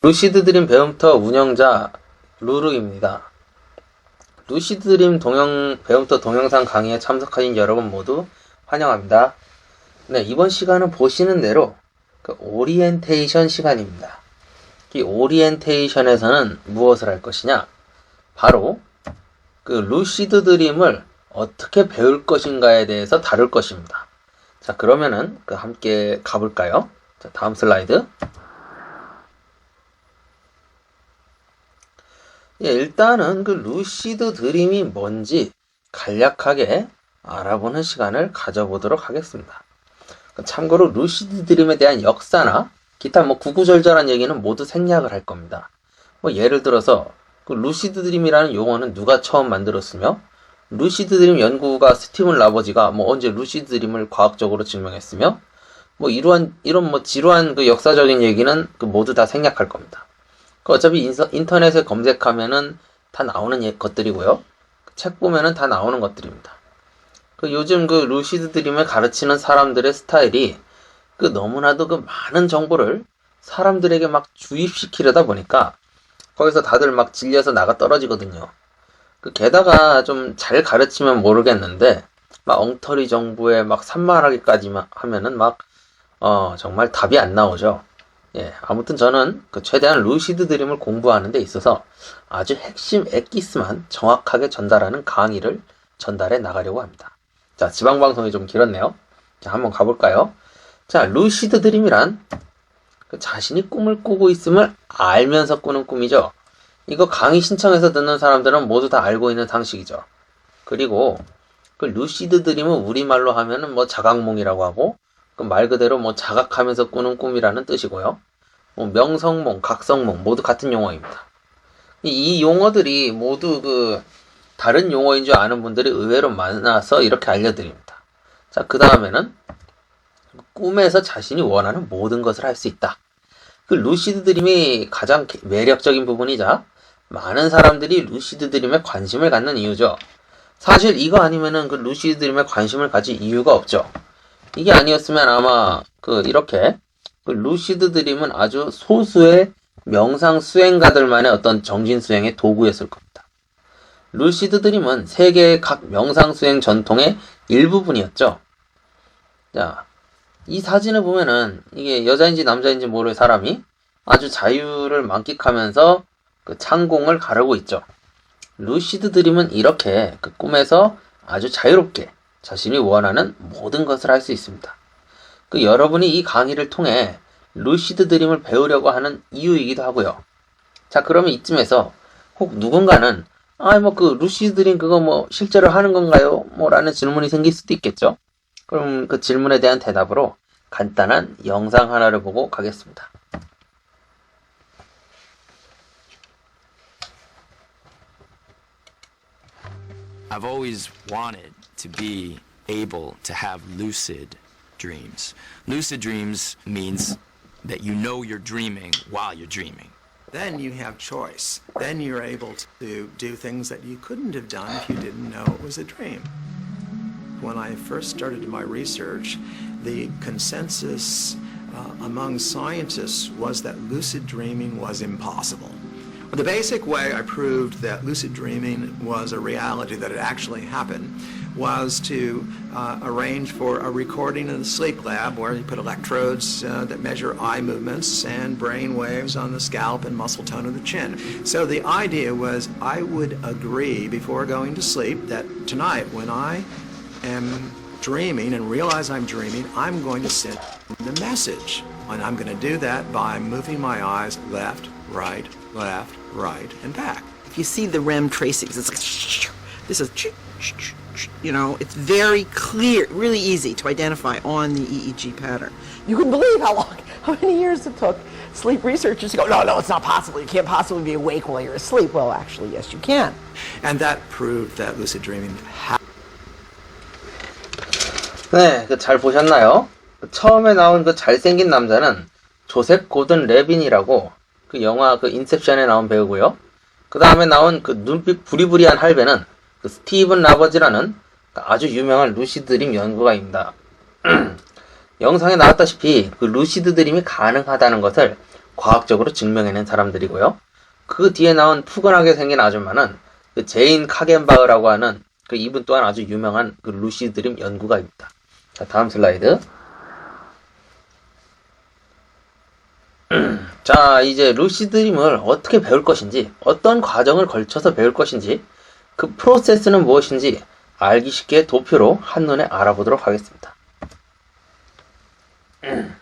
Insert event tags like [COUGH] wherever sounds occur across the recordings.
루시드 드림 배움터 운영자 루루입니다. 루시드 드림 동영, 배움터 동영상 강의에 참석하신 여러분 모두 환영합니다. 네, 이번 시간은 보시는 대로 그 오리엔테이션 시간입니다. 이 오리엔테이션에서는 무엇을 할 것이냐? 바로 그 루시드 드림을 어떻게 배울 것인가에 대해서 다룰 것입니다. 자, 그러면은 그 함께 가볼까요? 자, 다음 슬라이드. 예, 일단은 그 루시드 드림이 뭔지 간략하게 알아보는 시간을 가져보도록 하겠습니다. 참고로 루시드 드림에 대한 역사나 기타 뭐 구구절절한 얘기는 모두 생략을 할 겁니다. 뭐 예를 들어서 그 루시드 드림이라는 용어는 누가 처음 만들었으며 루시드 드림 연구가 스티븐 라버지가 뭐 언제 루시드 드림을 과학적으로 증명했으며 뭐 이러한 이런 뭐 지루한 그 역사적인 얘기는 그 모두 다 생략할 겁니다. 그 어차피 인서, 인터넷에 검색하면은 다 나오는 예- 것들이고요. 책 보면은 다 나오는 것들입니다. 그 요즘 그 루시드 드림을 가르치는 사람들의 스타일이 그 너무나도 그 많은 정보를 사람들에게 막 주입시키려다 보니까 거기서 다들 막 질려서 나가 떨어지거든요. 그 게다가 좀 잘 가르치면 모르겠는데 막 엉터리 정보에 막 산만하기까지 만 하면은 막 어, 정말 답이 안 나오죠. 예, 아무튼 저는 그 최대한 루시드 드림을 공부하는 데 있어서 아주 핵심 엑기스만 정확하게 전달하는 강의를 전달해 나가려고 합니다. 자, 지방방송이 좀 길었네요. 자, 한번 가볼까요? 자, 루시드 드림이란 그 자신이 꿈을 꾸고 있음을 알면서 꾸는 꿈이죠. 이거 강의 신청해서 듣는 사람들은 모두 다 알고 있는 상식이죠. 그리고 그 루시드 드림은 우리말로 하면은 뭐 자각몽이라고 하고 그 말 그대로 뭐 자각하면서 꾸는 꿈이라는 뜻이고요. 뭐 명성몽, 각성몽 모두 같은 용어입니다. 이, 이 용어들이 모두 그 다른 용어인 줄 아는 분들이 의외로 많아서 이렇게 알려드립니다. 자, 그 다음에는 꿈에서 자신이 원하는 모든 것을 할 수 있다. 그 루시드 드림이 가장 개- 매력적인 부분이자 많은 사람들이 루시드 드림에 관심을 갖는 이유죠. 사실 이거 아니면은 그 루시드 드림에 관심을 가질 이유가 없죠. 이게 아니었으면 아마 그 이렇게 그 루시드 드림은 아주 소수의 명상 수행가들만의 어떤 정신 수행의 도구였을 겁니다. 루시드 드림은 세계의 각 명상 수행 전통의 일부분이었죠. 자, 이 사진을 보면은 이게 여자인지 남자인지 모를 사람이 아주 자유를 만끽하면서 그 창공을 가르고 있죠. 루시드 드림은 이렇게 그 꿈에서 아주 자유롭게 자신이 원하는 모든 것을 할 수 있습니다. 그 여러분이 이 강의를 통해 루시드 드림을 배우려고 하는 이유이기도 하고요. 자, 그러면 이쯤에서 혹 누군가는 아, 뭐그 루시드 드림 그거 뭐 실제로 하는 건가요? 뭐라는 질문이 생길 수도 있겠죠. 그럼 그 질문에 대한 대답으로 간단한 영상 하나를 보고 가겠습니다. I've always wanted to be able to have lucid dreams. Lucid dreams means that you know you're dreaming while you're dreaming. Then you have choice. Then you're able to do things that you couldn't have done if you didn't know it was a dream. When I first started my research, the consensus uh, among scientists was that lucid dreaming was impossible. The basic way I proved that lucid dreaming was a reality, that it actually happened, was to uh, arrange for a recording in the sleep lab where you put electrodes uh, that measure eye movements and brain waves on the scalp and muscle tone of the chin. So the idea was I would agree before going to sleep that tonight when I am dreaming and realize I'm dreaming, I'm going to send the message. And I'm going to do that by moving my eyes left, right, left, right, and back. if you see the REM tracings, it's like this is you know, it's very clear, really easy to identify on the EEG pattern. You can believe how long, [LAUGHS] how many years it took sleep researchers to go, no, no, it's not possible. You can't possibly be awake while you're asleep. Well, actually, yes, you can. And that proved that lucid dreaming ha- 네, 그 잘 보셨나요? 그 처음에 나온 그 잘생긴 남자는 조셉 고든 레빈이라고 그 영화 그 인셉션에 나온 배우고요. 그 다음에 나온 그 눈빛 부리부리한 할배는 그 스티븐 라버지라는 그 아주 유명한 루시드 드림 연구가입니다. [CLEARS THROAT] 영상에 나왔다시피 그 루시드 드림이 가능하다는 것을 과학적으로 증명해낸 사람들이고요. 그 뒤에 나온 푸근하게 생긴 아줌마는 그 제인 카겐바흐라고 하는 그 이분 또한 아주 유명한 그 루시드 드림 연구가입니다. 자, 다음 슬라이드. [CLEARS THROAT] 자, 이제 루시드 드림을 어떻게 배울 것인지, 어떤 과정을 걸쳐서 배울 것인지, 그 프로세스는 무엇인지 알기 쉽게 도표로 한눈에 알아보도록 하겠습니다. [CLEARS THROAT]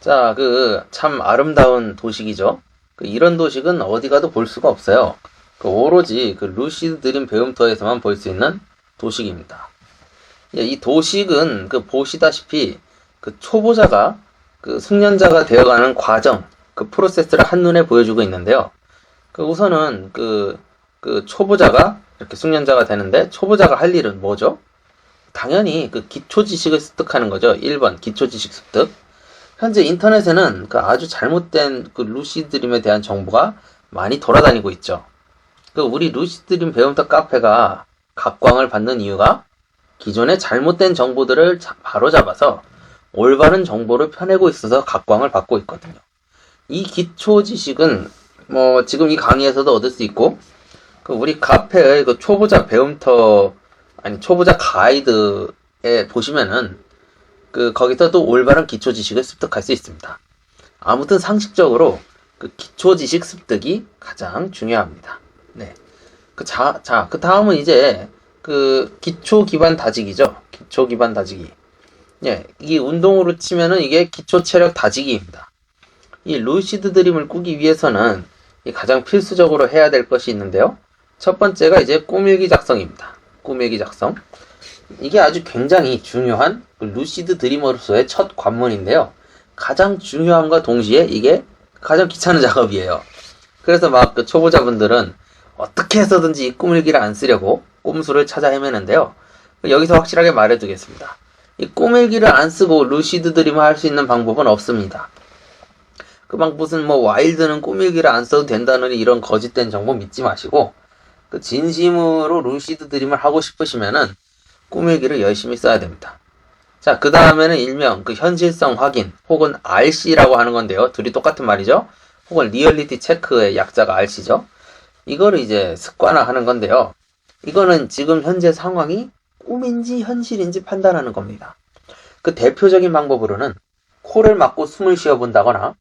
자, 그 참 아름다운 도식이죠. 그 이런 도식은 어디 가도 볼 수가 없어요. 그 오로지 그 루시드 드림 배움터에서만 볼 수 있는 도식입니다. 예, 이 도식은 그 보시다시피 그 초보자가 그 숙련자가 되어가는 과정, 그 프로세스를 한눈에 보여주고 있는데요. 그 우선은 그, 그 초보자가 이렇게 숙련자가 되는데 초보자가 할 일은 뭐죠? 당연히 그 기초 지식을 습득하는 거죠. 1번 기초 지식 습득. 현재 인터넷에는 그 아주 잘못된 그 루시드림에 대한 정보가 많이 돌아다니고 있죠. 그 우리 루시드림 배움터 카페가 각광을 받는 이유가 기존의 잘못된 정보들을 자- 바로 잡아서 올바른 정보를 펴내고 있어서 각광을 받고 있거든요. 이 기초 지식은 뭐 지금 이 강의에서도 얻을 수 있고 그 우리 카페의 그 초보자 배움터 아니 초보자 가이드에 보시면은 그 거기서 또 올바른 기초 지식을 습득할 수 있습니다. 아무튼 상식적으로 그 기초 지식 습득이 가장 중요합니다. 네. 그 자, 자, 그 다음은 이제 그 기초 기반 다지기죠. 기초 기반 다지기. 예, 이 운동으로 치면은 이게 기초 체력 다지기입니다. 이 루시드 드림을 꾸기 위해서는 이 가장 필수적으로 해야 될 것이 있는데요. 첫 번째가 이제 꾸밀기 작성입니다. 꾸밀기 작성. 이게 아주 굉장히 중요한 그 루시드 드리머로서의 첫 관문인데요. 가장 중요함과 동시에 이게 가장 귀찮은 [LAUGHS] 작업이에요. 그래서 막 그 초보자분들은 어떻게 해서든지 이 꾸밀기를 안 쓰려고 꼼수를 찾아 헤매는데요. 여기서 확실하게 말해두겠습니다. 이 꾸밀기를 안 쓰고 루시드 드림을 할 수 있는 방법은 없습니다. 그 막 무슨 뭐 와일드는 꾸밀기를 안 써도 된다는 이런 거짓된 정보 믿지 마시고 그 진심으로 루시드 드림을 하고 싶으시면은 꾸밀기를 열심히 써야 됩니다. 자, 그 다음에는 일명 그 현실성 확인 혹은 RC라고 하는 건데요. 둘이 똑같은 말이죠. 혹은 리얼리티 체크의 약자가 RC죠. 이거를 이제 습관화하는 건데요. 이거는 지금 현재 상황이 꿈인지 현실인지 판단하는 겁니다. 그 대표적인 방법으로는 코를 막고 숨을 쉬어 본다거나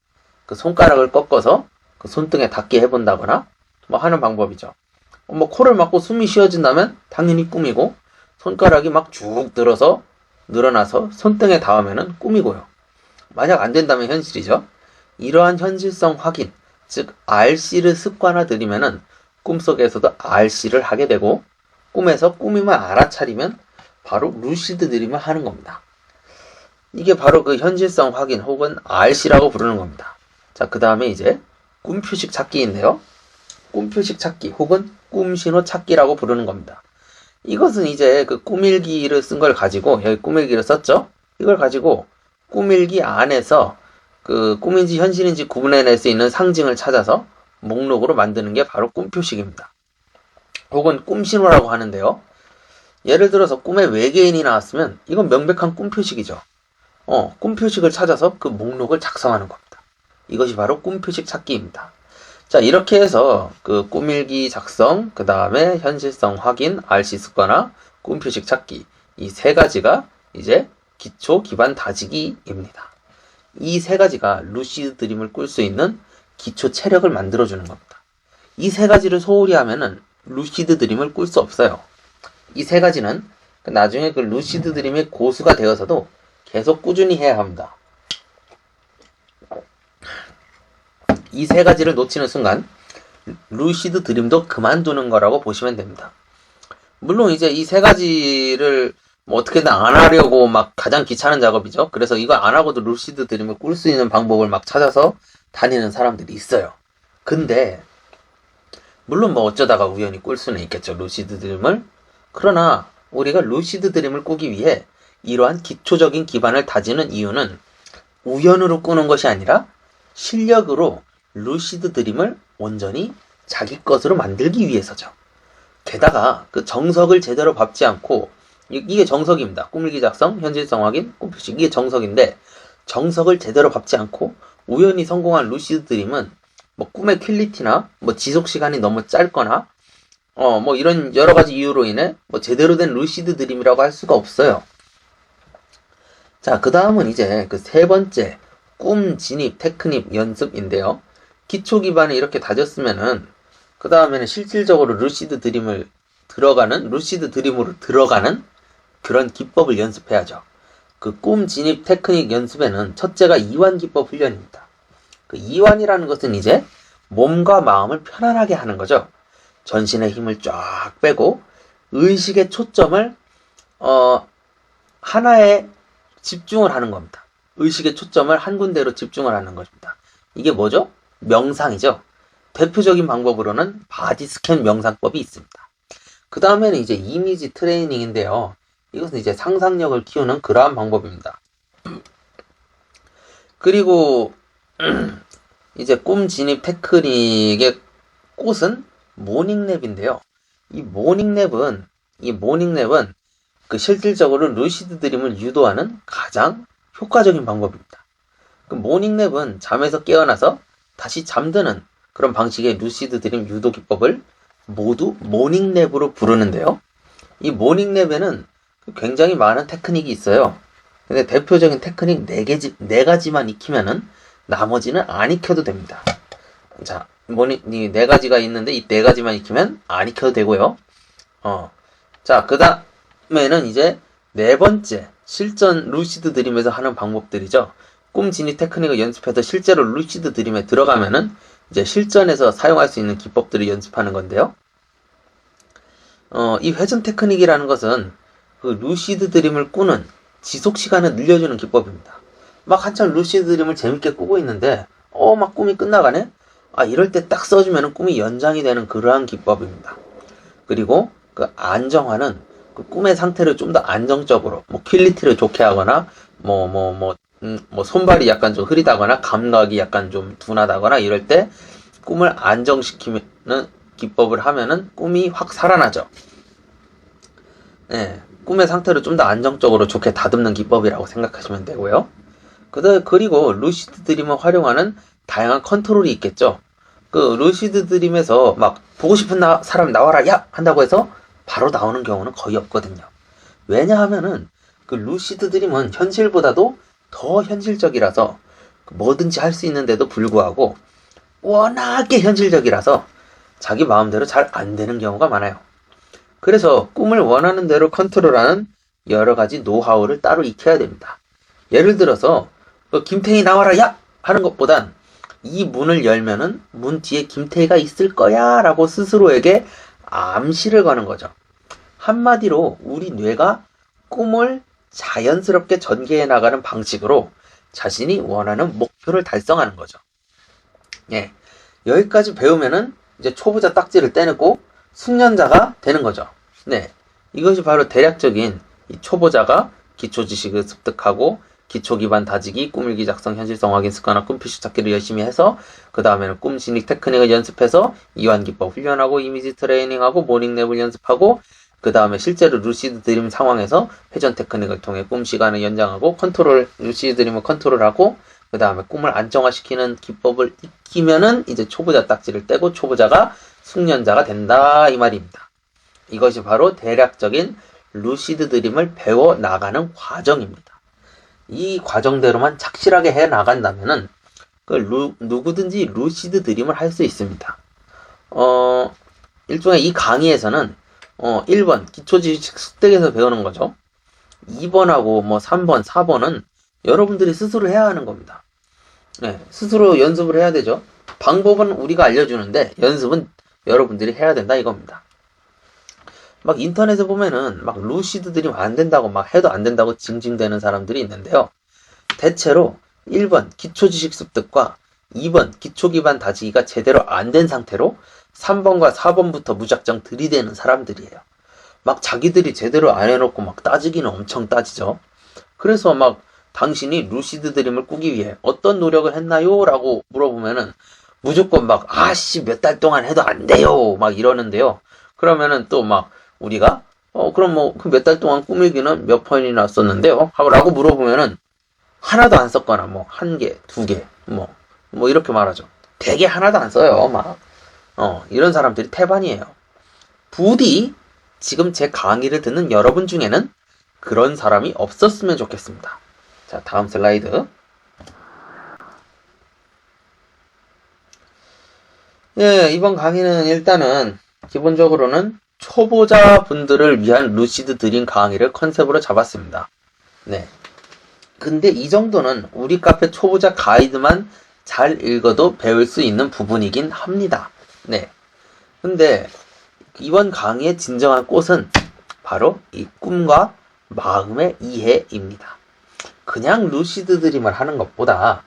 그 손가락을 꺾어서 그 손등에 닿게 해본다거나 뭐 하는 방법이죠. 뭐 코를 막고 숨이 쉬어진다면 당연히 꿈이고 손가락이 막 쭉 늘어서 늘어나서 손등에 닿으면은 꿈이고요. 만약 안 된다면 현실이죠. 이러한 현실성 확인, 즉 RC를 습관화 들이면은 꿈속에서도 RC를 하게 되고 꿈에서 꿈임을 알아차리면 바로 루시드 드림을 하는 겁니다. 이게 바로 그 현실성 확인 혹은 RC라고 부르는 겁니다. 자, 그 다음에 이제 꿈 표식 찾기인데요. 꿈 표식 찾기 혹은 꿈 신호 찾기라고 부르는 겁니다. 이것은 이제 그 꾸밀기를 쓴 걸 가지고 여기 꾸밀기를 썼죠. 이걸 가지고 꾸밀기 안에서 그 꿈인지 현실인지 구분해낼 수 있는 상징을 찾아서 목록으로 만드는 게 바로 꿈 표식입니다. 혹은 꿈 신호라고 하는데요. 예를 들어서 꿈에 외계인이 나왔으면 이건 명백한 꿈 표식이죠. 어, 꿈 표식을 찾아서 그 목록을 작성하는 겁니다. 이것이 바로 꿈 표식 찾기입니다. 자, 이렇게 해서 그 꾸밀기 작성, 그 다음에 현실성 확인, RC 습관화, 꿈 표식 찾기 이 세 가지가 이제 기초 기반 다지기입니다. 이 세 가지가 루시드 드림을 꿀 수 있는 기초 체력을 만들어 주는 겁니다. 이 세 가지를 소홀히 하면은 루시드 드림을 꿀 수 없어요. 이 세 가지는 나중에 그 루시드 드림의 고수가 되어서도 계속 꾸준히 해야 합니다. 이 세 가지를 놓치는 순간 루시드 드림도 그만두는 거라고 보시면 됩니다. 물론 이제 이 세 가지를 뭐 어떻게든 안 하려고 막 가장 귀찮은 작업이죠. 그래서 이거 안 하고도 루시드 드림을 꿀 수 있는 방법을 막 찾아서 다니는 사람들이 있어요. 근데 물론 뭐 어쩌다가 우연히 꿀 수는 있겠죠. 루시드 드림을. 그러나 우리가 루시드 드림을 꾸기 위해 이러한 기초적인 기반을 다지는 이유는 우연으로 꾸는 것이 아니라 실력으로 루시드 드림을 온전히 자기 것으로 만들기 위해서죠. 게다가 그 정석을 제대로 밟지 않고 이- 이게 정석입니다. 꿈일기 작성, 현실성 확인, 꿈표시. 이게 정석인데, 정석을 제대로 밟지 않고 우연히 성공한 루시드 드림은 뭐 꿈의 퀄리티나 뭐 지속 시간이 너무 짧거나 어 뭐 이런 여러 가지 이유로 인해 뭐 제대로 된 루시드 드림이라고 할 수가 없어요. 자, 그 다음은 이제 그 세 번째 꿈 진입 테크닉 연습인데요. 기초 기반에 이렇게 다졌으면은 그 다음에는 실질적으로 루시드 드림을 들어가는 루시드 드림으로 들어가는 그런 기법을 연습해야죠. 그 꿈 진입 테크닉 연습에는 첫째가 이완 기법 훈련입니다. 그 이완이라는 것은 이제 몸과 마음을 편안하게 하는 거죠. 전신의 힘을 쫙 빼고 의식의 초점을 어 하나에 집중을 하는 겁니다. 의식의 초점을 한 군데로 집중을 하는 것입니다. 이게 뭐죠? 명상이죠. 대표적인 방법으로는 바디 스캔 명상법이 있습니다. 그 다음에는 이제 이미지 트레이닝인데요. 이것은 이제 상상력을 키우는 그러한 방법입니다. 그리고 [CLEARS THROAT] 이제 꿈 진입 테크닉의 꽃은 모닝랩인데요. 이 모닝랩은 이 모닝랩은 그 실질적으로 루시드 드림을 유도하는 가장 효과적인 방법입니다. 그 모닝랩은 잠에서 깨어나서 다시 잠드는 그런 방식의 루시드 드림 유도 기법을 모두 모닝랩으로 부르는데요. 이 모닝랩에는 굉장히 많은 테크닉이 있어요. 근데 대표적인 테크닉 4개, 네 가지만 익히면은 나머지는 안 익혀도 됩니다. 자, 모닝, 이네 가지가 있는데 이네 가지만 익히면 안 익혀도 되고요. 어. 자, 그 다음에는 이제 네 번째, 실전 루시드 드림에서 하는 방법들이죠. 꿈 진입 테크닉을 연습해서 실제로 루시드 드림에 들어가면은 이제 실전에서 사용할 수 있는 기법들을 연습하는 건데요. 어, 이 회전 테크닉이라는 것은 그 루시드 드림을 꾸는 지속 시간을 늘려주는 기법입니다. 막 한참 루시드 드림을 재밌게 꾸고 있는데, 어, 막 꿈이 끝나가네? 아, 이럴 때 딱 써주면 꿈이 연장이 되는 그러한 기법입니다. 그리고 그 안정화는 그 꿈의 상태를 좀 더 안정적으로, 뭐, 퀄리티를 좋게 하거나, 뭐, 뭐, 뭐, 음, 뭐, 손발이 약간 좀 흐리다거나, 감각이 약간 좀 둔하다거나, 이럴 때 꿈을 안정시키는 기법을 하면은 꿈이 확 살아나죠. 예, 꿈의 상태를 좀 더 안정적으로 좋게 다듬는 기법이라고 생각하시면 되고요. 그리고 루시드 드림을 활용하는 다양한 컨트롤이 있겠죠. 그 루시드 드림에서 막 보고 싶은 나- 사람 나와라 야 한다고 해서 바로 나오는 경우는 거의 없거든요. 왜냐하면은 그 루시드 드림은 현실보다도 더 현실적이라서 뭐든지 할 수 있는데도 불구하고 워낙에 현실적이라서 자기 마음대로 잘 안 되는 경우가 많아요. 그래서 꿈을 원하는 대로 컨트롤하는 여러 가지 노하우를 따로 익혀야 됩니다. 예를 들어서 그 김태희 나와라 야 하는 것보단 이 문을 열면은 문 뒤에 김태희가 있을 거야 라고 스스로에게 암시를 거는 거죠. 한마디로 우리 뇌가 꿈을 자연스럽게 전개해 나가는 방식으로 자신이 원하는 목표를 달성하는 거죠. 예. 여기까지 배우면은 이제 초보자 딱지를 떼내고 숙련자가 되는 거죠. 네. 이것이 바로 대략적인 이 초보자가 기초 지식을 습득하고 기초 기반 다지기, 꿈일기 작성, 현실성 확인 습관화, 꿈표시 찾기를 열심히 해서 그 다음에는 꿈 진입 테크닉을 연습해서 이완 기법 훈련하고 이미지 트레이닝하고 모닝 랩을 연습하고 그 다음에 실제로 루시드 드림 상황에서 회전 테크닉을 통해 꿈 시간을 연장하고 컨트롤 루시드 드림을 컨트롤하고 그 다음에 꿈을 안정화시키는 기법을 익히면은 이제 초보자 딱지를 떼고 초보자가 숙련자가 된다 이 말입니다. 이것이 바로 대략적인 루시드 드림을 배워 나가는 과정입니다. 이 과정대로만 착실하게 해 나간다면은 그 루- 누구든지 루시드 드림을 할 수 있습니다. 어, 일종의 이 강의에서는 어, 1번 기초 지식 습득에서 배우는 거죠. 2번하고 뭐 3번, 4번은 여러분들이 스스로 해야 하는 겁니다. 네, 스스로 연습을 해야 되죠. 방법은 우리가 알려주는데 연습은 여러분들이 해야 된다 이겁니다. 막 인터넷에 보면은 막 루시드 드림 안 된다고 막 해도 안 된다고 징징대는 사람들이 있는데요. 대체로 1번 기초 지식 습득과 2번 기초 기반 다지기가 제대로 안 된 상태로 3번과 4번부터 무작정 들이대는 사람들이에요. 막 자기들이 제대로 안 해놓고 막 따지기는 엄청 따지죠. 그래서 막 당신이 루시드 드림을 꾸기 위해 어떤 노력을 했나요? 라고 물어보면은 무조건 막 아씨 몇 달 동안 해도 안 돼요 막 이러는데요. 그러면은 또 막 우리가 어, 그럼 뭐, 그 몇 달 동안 꾸밀기는 몇 번이나 썼는데요? 라고 물어보면은, 하나도 안 썼거나, 뭐, 한 개, 두 개, 뭐, 뭐, 이렇게 말하죠. 되게 하나도 안 써요, 막. 어, 이런 사람들이 태반이에요. 부디, 지금 제 강의를 듣는 여러분 중에는 그런 사람이 없었으면 좋겠습니다. 자, 다음 슬라이드. 예, 이번 강의는 일단은 기본적으로는 초보자 분들을 위한 루시드 드림 강의를 컨셉으로 잡았습니다. 네. 근데 이 정도는 우리 카페 초보자 가이드만 잘 읽어도 배울 수 있는 부분이긴 합니다. 네. 근데 이번 강의의 진정한 꽃은 바로 이 꿈과 마음의 이해입니다. 그냥 루시드 드림을 하는 것보다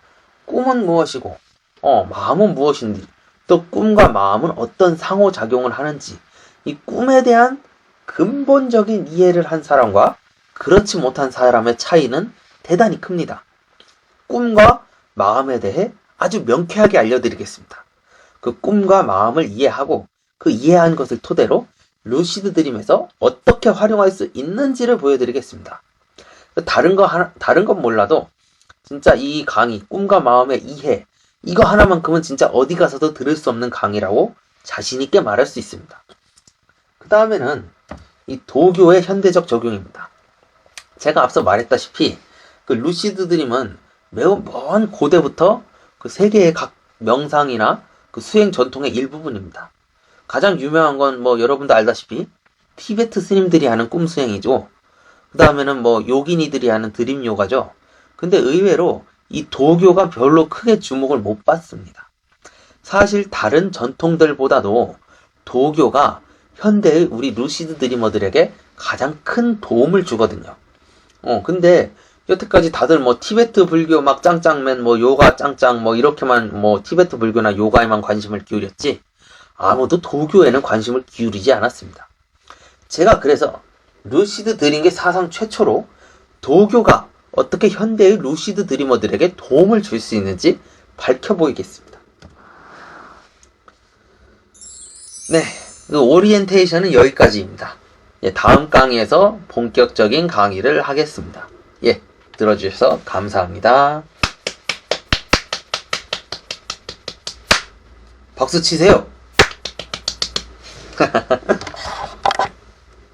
꿈은 무엇이고, 어, 마음은 무엇인지, 또 꿈과 마음은 어떤 상호작용을 하는지, 이 꿈에 대한 근본적인 이해를 한 사람과 그렇지 못한 사람의 차이는 대단히 큽니다. 꿈과 마음에 대해 아주 명쾌하게 알려드리겠습니다. 그 꿈과 마음을 이해하고 그 이해한 것을 토대로 루시드 드림에서 어떻게 활용할 수 있는지를 보여드리겠습니다. 다른 거 하나, 다른 건 몰라도 진짜 이 강의 꿈과 마음의 이해 이거 하나만큼은 진짜 어디 가서도 들을 수 없는 강의라고 자신 있게 말할 수 있습니다. 그 다음에는 이 도교의 현대적 적용입니다. 제가 앞서 말했다시피 그 루시드 드림은 매우 먼 고대부터 그 세계의 각 명상이나 그 수행 전통의 일부분입니다. 가장 유명한 건 뭐 여러분도 알다시피 티베트 스님들이 하는 꿈 수행이죠. 그 다음에는 뭐 요기니들이 하는 드림 요가죠. 근데 의외로 이 도교가 별로 크게 주목을 못 받습니다. 사실 다른 전통들보다도 도교가 현대의 우리 루시드 드리머들에게 가장 큰 도움을 주거든요. 어, 근데 여태까지 다들 뭐 티베트 불교 막 짱짱맨 뭐 요가 짱짱 뭐 이렇게만 뭐 티베트 불교나 요가에만 관심을 기울였지 아무도 도교에는 관심을 기울이지 않았습니다. 제가 그래서 루시드 드림의 사상 최초로 도교가 어떻게 현대의 루시드 드리머들에게 도움을 줄 수 있는지 밝혀보이겠습니다. 네, 그 오리엔테이션은 여기까지입니다. 예, 다음 강의에서 본격적인 강의를 하겠습니다. 예, 들어주셔서 감사합니다. 박수 치세요. [LAUGHS]